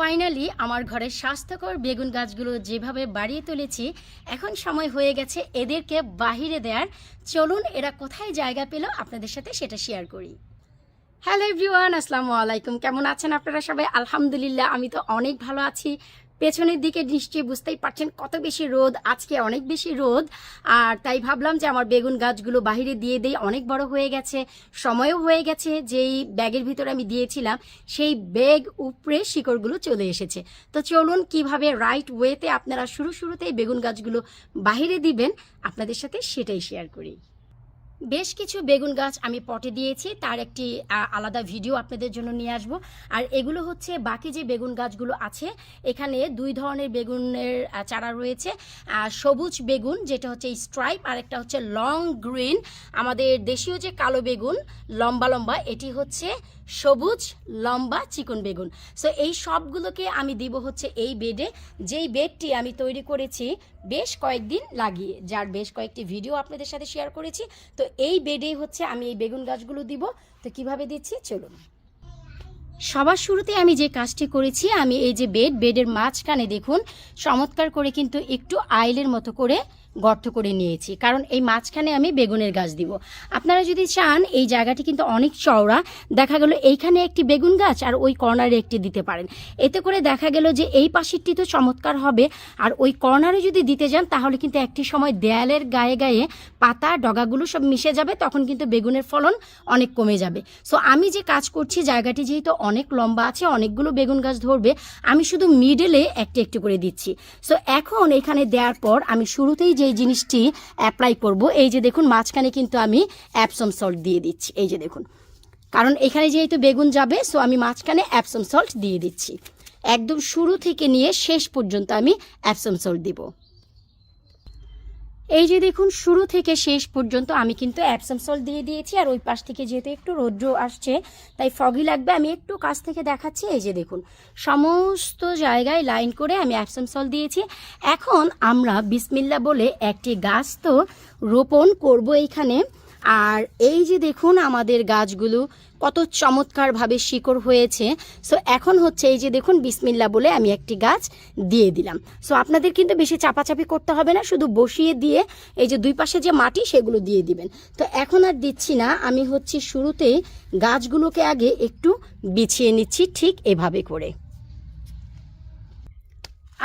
Finally আমার ঘরের স্বাস্থ্যকর বেগুন গাছগুলো যেভাবে বাড়িয়ে তুলেছি, এখন সময় হয়ে গেছে এদেরকে বাহিরে দেওয়ার চলুন, এরা কোথায় জায়গা পেল? আপনাদের সাথে সেটা শেয়ার করি। হ্যালো এভরিওয়ান আসসালামু আলাইকুম। কেমন আছেন আপনারা সবাই? আলহামদুলিল্লাহ, আমি তো অনেক ভালো আছি। পেছনের দিকে নিশ্চয়ই বুঝতেই পারছেন কত বেশি রোদ, আজকে অনেক বেশি রোদ। আর তাই ভাবলাম যে আমার বেগুন গাছগুলো বাহিরে দিয়ে দেই, অনেক বড় হয়ে গেছে, সময়ও হয়ে গেছে, যেই ব্যাগের ভিতরে আমি দিয়েছিলাম, সেই ব্যাগ উপরে শিকড়গুলো চলে এসেছে। তো চলুন কীভাবে রাইট ওয়েতে আপনারা শুরু শুরুতেই বেগুন গাছগুলো বাহিরে দিবেন, আপনাদের সাথে সেটাই শেয়ার করি। বেশ কিছু বেগুন গাছ আমি পটে দিয়েছি। তার একটি আলাদা ভিডিও আপনাদের জন্য নিয়ে আসব। আর এগুলো হচ্ছে বাকি যে বেগুন গাছগুলো আছে, এখানে দুই ধরনের বেগুনের চারা রয়েছে। সবুজ বেগুন, যেটা হচ্ছে স্ট্রাইপ আর একটা হচ্ছে লং গ্রিন আমাদের দেশীয় যে কালো বেগুন, লম্বা লম্বা, এটি হচ্ছে সবুজ, লম্বা, চিকন বেগুন। সো এই সবগুলোকে আমি দিব হচ্ছে এই বেডে যেই বেডটি আমি তৈরি করেছি বেশ কয়েকদিন লাগিয়ে, যার বেশ কয়েকটি ভিডিও আপনাদের সাথে শেয়ার করেছি। তো এই বেডেই হচ্ছে আমি এই বেগুন গাছগুলো দিব। তো কীভাবে দিচ্ছি? চলুন। সবার শুরুতে আমি যে কাজটি করেছি, আমি এই যে বেড, বেডের মাঝখানে দেখুন, চমৎকার করে কিন্তু একটু আইলের মতো করে গর্ত করে নিয়েছি। কারণ এই মাঝখানে আমি বেগুনের গাছ দিব। আপনারা যদি চান, এই জায়গাটি কিন্তু অনেক চওড়া। দেখা গেল এইখানে একটি বেগুন গাছ আর ওই কর্নারে একটি দিতে পারেন। এতে করে দেখা গেল যে এই পাশেরটি তো চমৎকার হবে। আর ওই কর্নারে যদি দিতে যান, তাহলে কিন্তু একটি সময় দেয়ালের গায়ে গায়ে পাতা, ডগাগুলো সব মিশে যাবে। তখন কিন্তু বেগুনের ফলন অনেক কমে যাবে। সো আমি যে কাজ করছি, জায়গাটি যেহেতু অনেক লম্বা আছে, অনেকগুলো বেগুন গাছ ধরবে, আমি শুধু মিডলে একটি একটু করে দিচ্ছি। সো এখন এখানে দেওয়ার পর আমি শুরুতেই যে জিনিসটি অ্যাপ্লাই করব, এই যে দেখুন মাঝখানে কিন্তু আমি অ্যাপসম সল্ট দিয়ে দিচ্ছি, এই যে দেখুন। কারণ এখানে যেহেতু বেগুন যাবে সো আমি মাঝখানে অ্যাপসম সল্ট দিয়ে দিচ্ছি। একদম শুরু থেকে নিয়ে শেষ পর্যন্ত আমি অ্যাপসম সল্ট দিব। এই যে দেখুন, শুরু থেকে শেষ পর্যন্ত আমি কিন্তু অ্যাপসাম দিয়ে দিয়েছি, আর ওই পাশ থেকে যেহেতু একটু রৌদ্র আসছে, তাই ফগি লাগবে। আমি একটু কাছ থেকে দেখাচ্ছি, এই যে দেখুন, সমস্ত জায়গায় লাইন করে আমি অ্যাপসাম দিয়েছি। এখন আমরা বিসমিল্লা বলে একটি গাছ তো রোপণ করব এইখানে। আর এই যে দেখুন আমাদের গাছগুলো, কত চমৎকারভাবে শিকড় হয়েছে। সো এখন হচ্ছে এই যে দেখুন বিসমিল্লা বলে আমি একটি গাছ দিয়ে দিলাম। সো আপনাদের কিন্তু বেশি চাপাচাপি করতে হবে না, শুধু বসিয়ে দিয়ে এই যে দুই পাশে যে মাটি, সেগুলো দিয়ে দিবেন। তো এখন আর দিচ্ছি না, আমি হচ্ছে শুরুতেই গাছগুলোকে আগে একটু বিছিয়ে নিচ্ছি ঠিক এভাবে করে।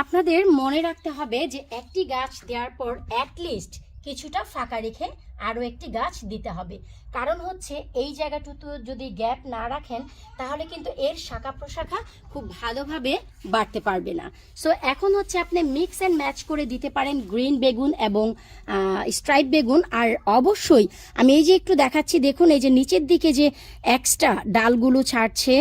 আপনাদের মনে রাখতে হবে যে একটি গাছ দেওয়ার পর অ্যাটলিস্ট কিছুটা ফাঁকা রেখে আরও একটি গাছ দিতে হবে। কারণ হচ্ছে এই জায়গাটুকু যদি গ্যাপ না রাখেন, তাহলে কিন্তু এর শাখা প্রশাখা খুব ভালোভাবে বাড়তে পারবে না। সো এখন হচ্ছে আপনি মিক্স অ্যান্ড ম্যাচ করে দিতে পারেন গ্রিন বেগুন এবং স্ট্রাইপ বেগুন। আর অবশ্যই আমি এই যে একটু দেখাচ্ছি, দেখুন এই যে নিচের দিকে যে এক্সট্রা ডালগুলো ছাড়ছে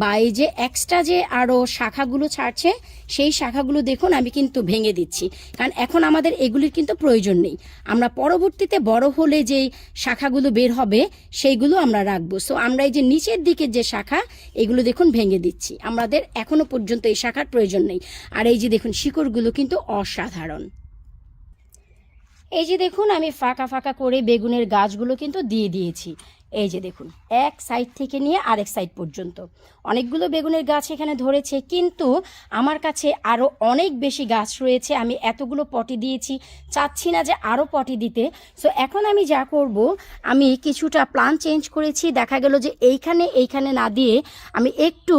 বা এই যে এক্সট্রা যে আরও শাখাগুলো ছাড়ছে, সেই শাখাগুলো দেখুন আমি কিন্তু ভেঙে দিচ্ছি। কারণ এখন আমাদের এগুলির কিন্তু প্রয়োজন নেই। আমরা পরবর্তীতে বড় হলে যে শাখাগুলো বের হবে, সেইগুলো আমরা রাখব। সো আমরা এই যে নিচের দিকে যে শাখা, এগুলো দেখুন ভেঙে দিচ্ছি। আমাদের এখনও পর্যন্ত এই শাখার প্রয়োজন নেই। আর এই যে দেখুন, শিকড়গুলো কিন্তু অসাধারণ। এই যে দেখুন, আমি ফাঁকা ফাঁকা করে বেগুনের গাছগুলো কিন্তু দিয়ে দিয়েছি। এই যে দেখুন, এক সাইড থেকে নিয়ে আরেক সাইড পর্যন্ত। অনেকগুলো বেগুনের গাছ এখানে ধরেছে, কিন্তু আমার কাছে আরও অনেক বেশি গাছ রয়েছে, আমি এতগুলো পটি দিয়েছি, চাচ্ছি না যে আরও পটি দিতে। সো এখন আমি যা করব, আমি কিছুটা প্লান চেঞ্জ করেছি, দেখা গেল যে এইখানে এইখানে না দিয়ে আমি একটু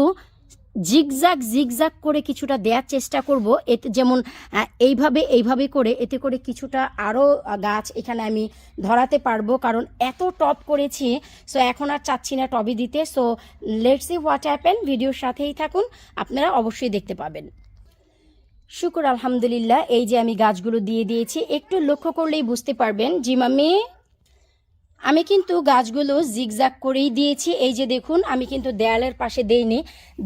জিগজাগ জিগজাগ করে কিছুটা দেওয়ার চেষ্টা করব। এতে যেমন এইভাবে এইভাবে করে এতে করে কিছুটা আরও গাছ এখানে আমি ধরাতে পারব। কারণ এত টপ করেছি, সো এখন আর চাচ্ছি না টবে দিতে। So let's see what happen ভিডিওর সাথেই থাকুন, আপনারা অবশ্যই দেখতে পাবেন। শুকুর, আলহামদুলিল্লাহ। এই যে আমি গাছগুলো দিয়ে দিয়েছি, একটু লক্ষ্য করলেই বুঝতে পারবেন। জি মাম্মি আমি কিন্তু গাছগুলো জিগজাগ করেই দিয়েছি। এই যে দেখুন, আমি কিন্তু দেয়ালের পাশে দেইনি।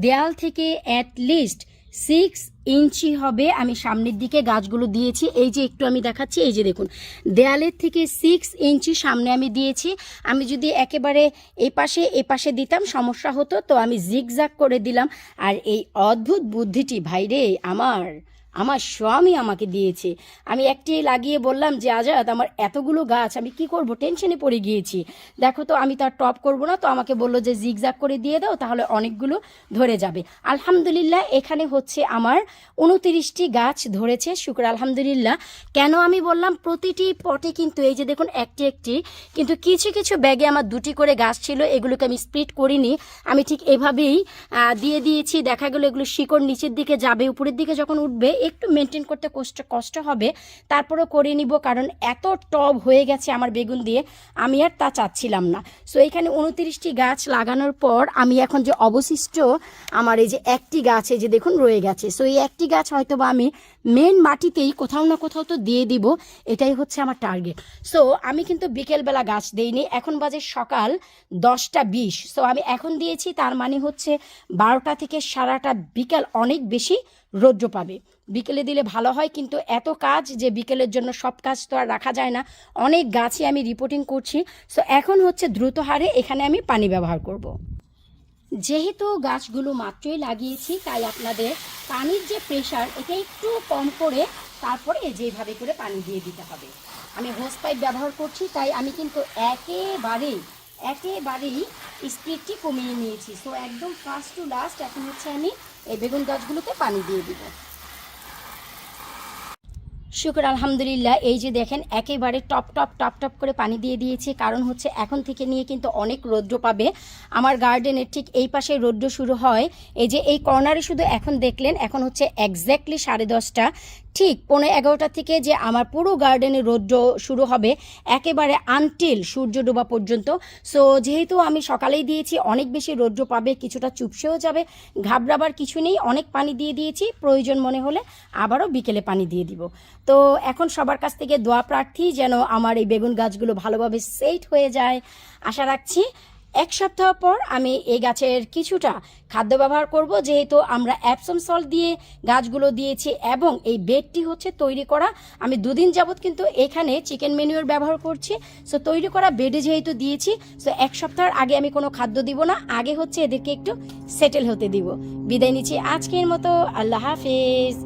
দেয়াল থেকে অ্যাট লিস্ট সিক্স ইঞ্চি হবে আমি সামনের দিকে গাছগুলো দিয়েছি। এই যে একটু আমি দেখাচ্ছি, এই যে দেখুন, দেয়ালের থেকে সিক্স ইঞ্চি সামনে আমি দিয়েছি। আমি যদি একেবারে এই পাশে, এ পাশে দিতাম, সমস্যা হতো, তো আমি জিগজাগ করে দিলাম। আর এই অদ্ভুত বুদ্ধিটি, ভাইরে, আমার। আমার স্বামী আমাকে দিয়েছে। আমি একটি লাগিয়ে বললাম যে, আজাদ, আমার এতগুলো গাছ, আমি কি করব? টেনশনে পড়ে গিয়েছি। দেখো তো, আমি তার টপ করব না, তো আমাকে বলল যে জিগজাগ করে দিয়ে দাও, তাহলে অনেকগুলো ধরে যাবে। আলহামদুলিল্লাহ, এখানে হচ্ছে আমার উনতিরিশটি গাছ ধরেছে, শুক্র আলহামদুলিল্লাহ। কেন আমি বললাম, প্রতিটি পটে কিন্তু, এই যে দেখুন, একটি একটি, কিন্তু কিছু কিছু ব্যাগে আমার দুটি করে গাছ ছিল, এগুলোকে আমি স্প্লিট করিনি। আমি ঠিক এভাবেই দিয়ে দিয়েছি, দেখা গেলো এগুলো শিকড় নিচের দিকে যাবে, উপরের দিকে যখন উঠবে একটু মেনটেন করতে কষ্ট কষ্ট হবে, তারপরেও করে নিব কারণ এত টব হয়ে গেছে আমার বেগুন দিয়ে, আমি আর তা চাচ্ছিলাম না। সো এখানে উনত্রিশটি গাছ লাগানোর পর আমি এখন যে অবশিষ্ট আমার এই যে একটি গাছ, এই যে দেখুন রয়ে গেছে। সো এই একটি গাছ হয়তো বা আমি মেন মাটিতেই কোথাও না কোথাও তো দিয়ে দিব, এটাই হচ্ছে আমার টার্গেট সো আমি কিন্তু বিকেলবেলা গাছ দেইনি, এখন বাজে সকাল দশটা বিশ। সো আমি এখন দিয়েছি, তার মানে হচ্ছে বারোটা থেকে সারাটা বিকাল অনেক বেশি রৌদ্র পাবে। বিকেলে দিলে ভালো হয়, কিন্তু এত কাজ যে বিকেলের জন্য সব কাজ তো আর রাখা যায় না। অনেক গাছই আমি রিপোর্টিং করছি। সো এখন হচ্ছে দ্রুত হারে এখানে আমি পানি ব্যবহার করব। যেহেতু গাছগুলো মাত্রই লাগিয়েছি, তাই আপনাদের পানির যে প্রেশার এটা একটু কম করে তারপরে যেভাবে করে পানি দিয়ে দিতে হবে। আমি হোস পাইপ ব্যবহার করছি, তাই আমি কিন্তু একেবারেই একেবারেই স্পিডটি কমিয়ে নিয়েছি। সো একদম ফার্স্ট টু লাস্ট এখন হচ্ছে আমি এই বেগুন গাছগুলোতে পানি দিয়ে দিব। শুক্র, আলহামদুলিল্লাহ। এই যে দেখেন, একেবারে টপ টপ টপ টপ করে পানি দিয়ে দিয়েছি। কারণ হচ্ছে, এখন থেকে নিয়ে কিন্তু অনেক রৌদ্র পাবে। আমার গার্ডেনের ঠিক এই পাশে রৌদ্র শুরু হয়। এই যে এই কর্নারে শুধু এখন দেখলেন, এখন হচ্ছে একজ্যাক্টলি সাড়ে দশটা। ঠিক পৌনে এগারোটা থেকে যে আমার পুরো গার্ডেনে রৌদ্র শুরু হবে একেবারে আনটিল সূর্য ডোবা পর্যন্ত। সো যেহেতু আমি সকালেই দিয়েছি, অনেক বেশি রৌদ্র পাবে, কিছুটা চুপসেও যাবে, ঘাবড়াবার কিছু নেই, অনেক পানি দিয়ে দিয়েছি, প্রয়োজন মনে হলে আবারও বিকেলে পানি দিয়ে দিব। তো, এখন সবার কাছ থেকে দোয়া প্রার্থী যেন আমার এই বেগুন গাছগুলো ভালোভাবে সেট হয়ে যায়। আশা রাখছি এক সপ্তাহ পর আমি এই গাছের কিছুটা খাদ্য ব্যবহার করব, যেহেতু আমরা অ্যাপসম সল্ট দিয়ে গাছগুলো দিয়েছি এবং এই বেডটি হচ্ছে তৈরি করা। আমি দুদিন যাবত কিন্তু এখানে চিকেন মেনুয়ার ব্যবহার করছি। সো তৈরি করা বেডে যেহেতু দিয়েছি সো এক সপ্তাহের আগে আমি কোনো খাদ্য দিব না। আগে হচ্ছে এদেরকে একটু সেটেল হতে দিব। বিদায় নিচ্ছি আজকের মতো। আল্লাহ হাফেজ।